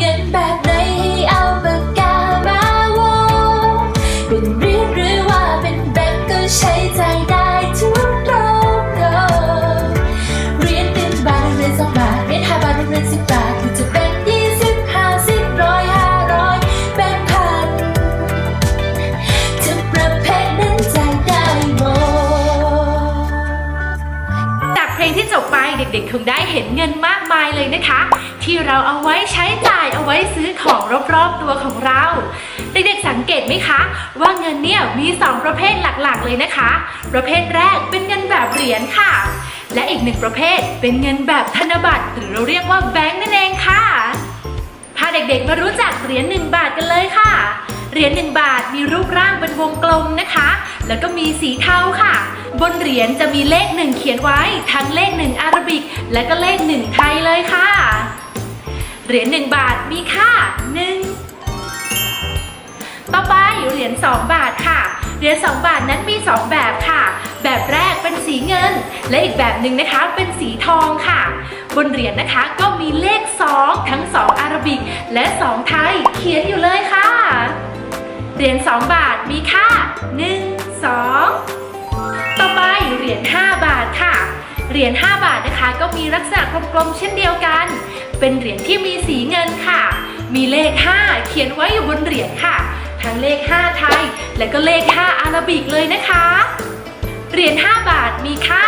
ชอ ด็กๆ คงได้เห็นเงินมากมายเลยนะคะ ที่เราเอาไว้ใช้จ่ายเอาไว้ซื้อของรอบๆตัวของเรา เด็กๆสังเกตไหมคะ ว่าเงินเนี่ยมี 2 ประเภทหลักๆเลยนะคะ ประเภทแรกเป็นเงินแบบเหรียญค่ะ และอีกหนึ่งประเภทเป็นเงินแบบธนบัตร หรือเราเรียกว่าแบงค์นั่นเองค่ะพาเด็กๆมารู้จักเหรียญ1บาทกันเลยค่ะ รียญ1บาทมีรูปร่างเป็นวงกลมนะคะ แล้วก็มีสีเทาค่ะ บนเหรียญจะมีเลขหนึ่งเขียนไว้ ทั้งเลขหนึ่งอารบิก และก็เลขหนึ่งไทยเลยค่ะ เหรียญ1บาทมีค่า 1 ต่อไปเหรียญ2บาทค่ะ เหรียญ2บาทนั้นมี 2 แบบค่ะ แบบแรกเป็นสีเงิน และอีกแบบหนึ่งนะคะเป็นสีทองค่ะ บนเหรียญนะคะก็มีเลข 2 ทั้ง 2 อารบิก และ 2 ไทยเขียนอยู่เลยค่ะ เหรียญ2บาทมีค่า 1 2 ต่อไปเหรียญ5บาทค่ะ เหรียญ5บาทนะคะ ก็มีลักษณะกลมๆเช่นเดียวกัน เป็นเหรียญที่มีสีเงินค่ะ มีเลข 5 เขียนไว้อยู่บนเหรียญค่ะ ทั้งเลข 5 ไทย และก็เลข 5 อาราบิกเลยนะคะ เหรียญ5บาทมีค่า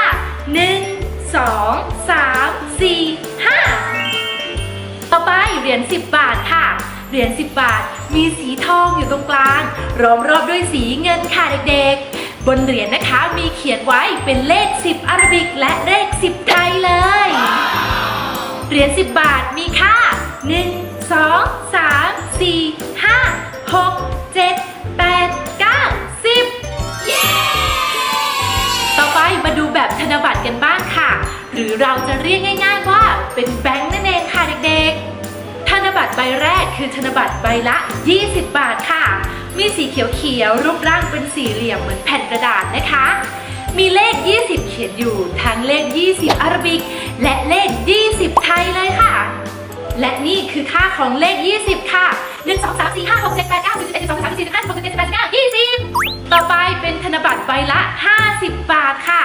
1 2 3 4 5 ต่อไปเหรียญ10 บาทค่ะ เหรียญ10 บาท มีสีทองอยู่ตรงกลางล้อมรอบด้วยสีเงินค่ะเด็กๆ บนเหรียญนะคะมีเขียนไว้เป็นเลข 10 อารบิก และเลข 10 ไทยเลย เหรียญ10 บาทมีค่า 1 2 3 4 5 6 7 8 9 10ต่อไปมาดูแบบธนบัตรกันบ้างค่ะ หรือเราจะเรียก ใบแรกคือธนบัตรใบละ 20 บาทค่ะ มีสีเขียวๆรูปร่างเป็นสี่เหลี่ยมเหมือนแผ่นกระดาษนะคะ มีเลข 20 เขียนอยู่ทั้งเลข 20 อารบิก และเลข 20 ไทยเลยค่ะ และนี่ คือค่าของเลข 20 ค่ะ 1 2 3 4 5 6 7 8 9 10 11 12 13 14 15 16 17 18 19 20 ต่อไปเป็นธนบัตรใบละ 50 บาทค่ะ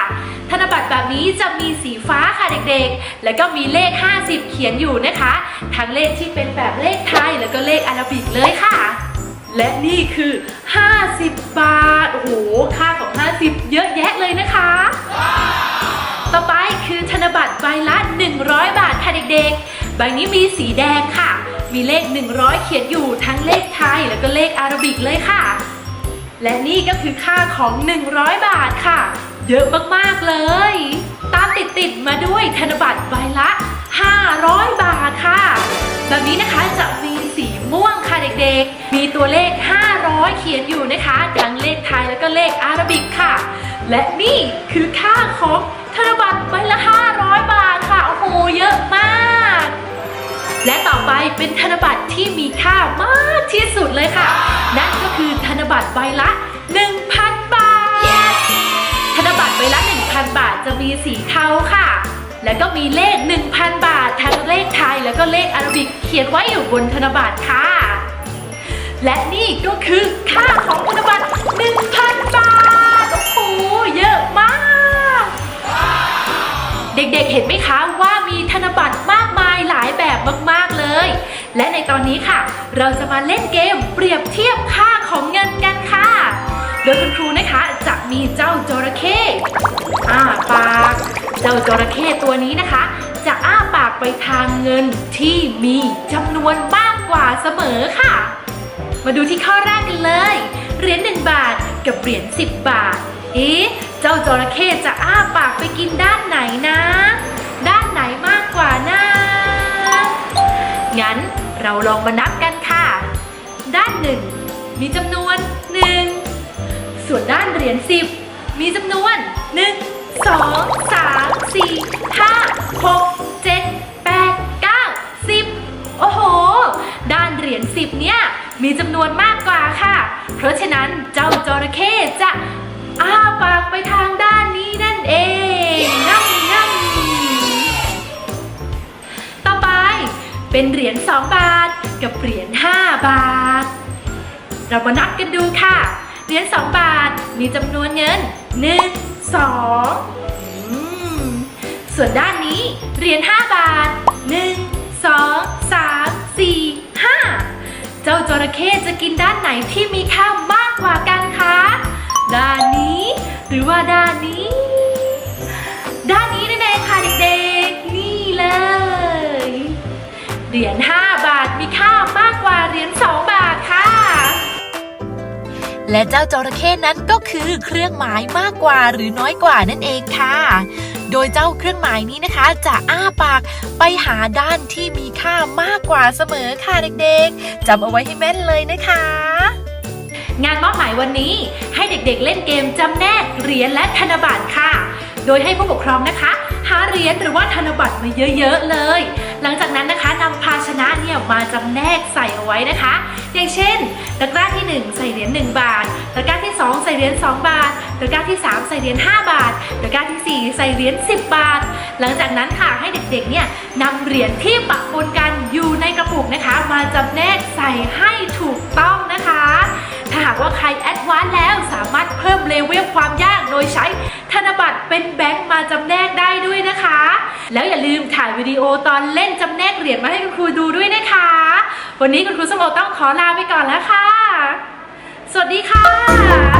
ธนบัตรแบบนี้จะมีสีฟ้าค่ะเด็กๆ แล้วก็มีเลข 50 เขียนอยู่นะคะ ทั้งเลขที่เป็นแบบเลขไทยแล้วก็เลขอาราบิกเลยค่ะ และนี่คือ 50 บาท โอ้โห ค่าของ 50 เยอะแยะเลยนะคะ ต่อไปคือธนบัตรใบละ 100 บาทค่ะเด็กๆ ใบนี้มีสีแดงค่ะ มีเลข 100 เขียนอยู่ทั้งเลขไทยแล้วก็เลขอารบิกเลยค่ะ และนี่ก็คือค่าของ 100 บาทค่ะ เยอะมากๆเลย ตามติดติดๆมาด้วยธนบัตรใบละ 500 บาทค่ะ แบบนี้นะคะจะมีสีม่วงค่ะเด็กๆ มีตัวเลข 500 เขียนอยู่นะคะ ทั้งเลขไทยแล้วก็เลขอารบิกค่ะ และนี่คือค่าของธนบัตรใบละ 500 บาทค่ะ โอ้โห เยอะมาก และต่อไปเป็นธนบัตรที่มีค่ามากที่สุดเลยค่ะ นั่นก็คือธนบัตรใบละ 1,000 บาท ธนบัตรใบละ 1,000 บาทจะมีสีเทาค่ะ แล้วก็มีเลข 1,000 บาททั้งเลขไทยแล้วก็เลขอารบิกเขียนไว้อยู่บนธนบัตรค่ะ และนี่ก็คือค่าของธนบัตร1,000 บาท เด็กๆเห็นไหมคะว่ามีธนบัตรมากมายหลายแบบมากๆเลย และในตอนนี้ค่ะ เราจะมาเล่นเกมเปรียบเทียบค่าของเงินกันค่ะ โดยคุณครูนะคะจะมีเจ้าจระเข้อ้าปาก เจ้าจระเข้ตัวนี้นะคะ จะอ้าปากไปทางเงินที่มีจำนวนมากกว่าเสมอค่ะ มาดูที่ข้อแรกกันเลยเหรียญ1บาทกับเหรียญ10 บาท เอ๊ะเจ้าจระเข้จะอ้าปากไปกินด้านไหนนะ ด้านไหนมากกว่านะงั้นเราลองมานับกันค่ะ ด้านหนึ่งมีจำนวน1ส่วนด้านเหรียญ10มีจำนวน1 2 3 4 5 6 7 8 9 10โอ้โห ด้านเหรียญ10เนี่ยมีจำนวนมากกว่าค่ะ เพราะฉะนั้นเจ้าจระเข้จะ อ้าปากไปทางด้านนี้นั่นเองงั่งงั่งต่อไปเป็นเหรียญ2บาทกับเหรียญ5บาท เรามานับกันดูค่ะ เหรียญ2บาทมีจำนวนเงิน 1 2อืมส่วนด้านนี้เหรียญ5บาท 1 2 3 4 5 เจ้าจระเข้จะกินด้านไหนที่มีค่ามากกว่ากันคะ ด้านนี้ หรือว่าด้านนี้ ด้านนี้นั่นเองค่ะเด็กๆ นี่เลย เหรียญ5บาทมีค่ามากกว่าเหรียญ2บาทค่ะ และเจ้าจระเข้นั้นก็คือเครื่องหมายมากกว่าหรือน้อยกว่านั่นเองค่ะ โดยเจ้าเครื่องหมายนี้นะคะ จะอ้าปากไปหาด้านที่มีค่ามากกว่าเสมอค่ะเด็กๆจำเอาไว้ให้แม่นเลยนะคะ งานมอบหมายวันนี้ให้เด็กๆเล่นเกมจำแนกเหรียญและธนบัตรค่ะ โดยให้ผู้ปกครองนะคะ หาเหรียญหรือว่าธนบัตรมาเยอะๆเลย หลังจากนั้นนะคะนำภาชนะเนี่ยมาจำแนกใส่เอาไว้นะคะ อย่างเช่นตะกร้าที่ 1 ใส่เหรียญ1บาทตะกร้าที่ 2 ใส่เหรียญ2บาทตะกร้าที่ 3 ใส่เหรียญ5บาทตะกร้าทีสี่4 ใส่เหรียญ10 บาท หลังจากนั้นค่ะให้เด็กๆเนี่ยนำเหรียญที่ปะปนกันย ยใช้ธนบัตรเป็นแบงค์มาจำแนกได้ด้วยนะคะ แล้วอย่าลืมถ่ายวิดีโอตอนเล่นจำแนกเหรียญมาให้คุณครูดูด้วยนะคะ วันนี้คุณครูสมโอต้องขอลาไปก่อนแล้วค่ะ สวัสดีค่ะ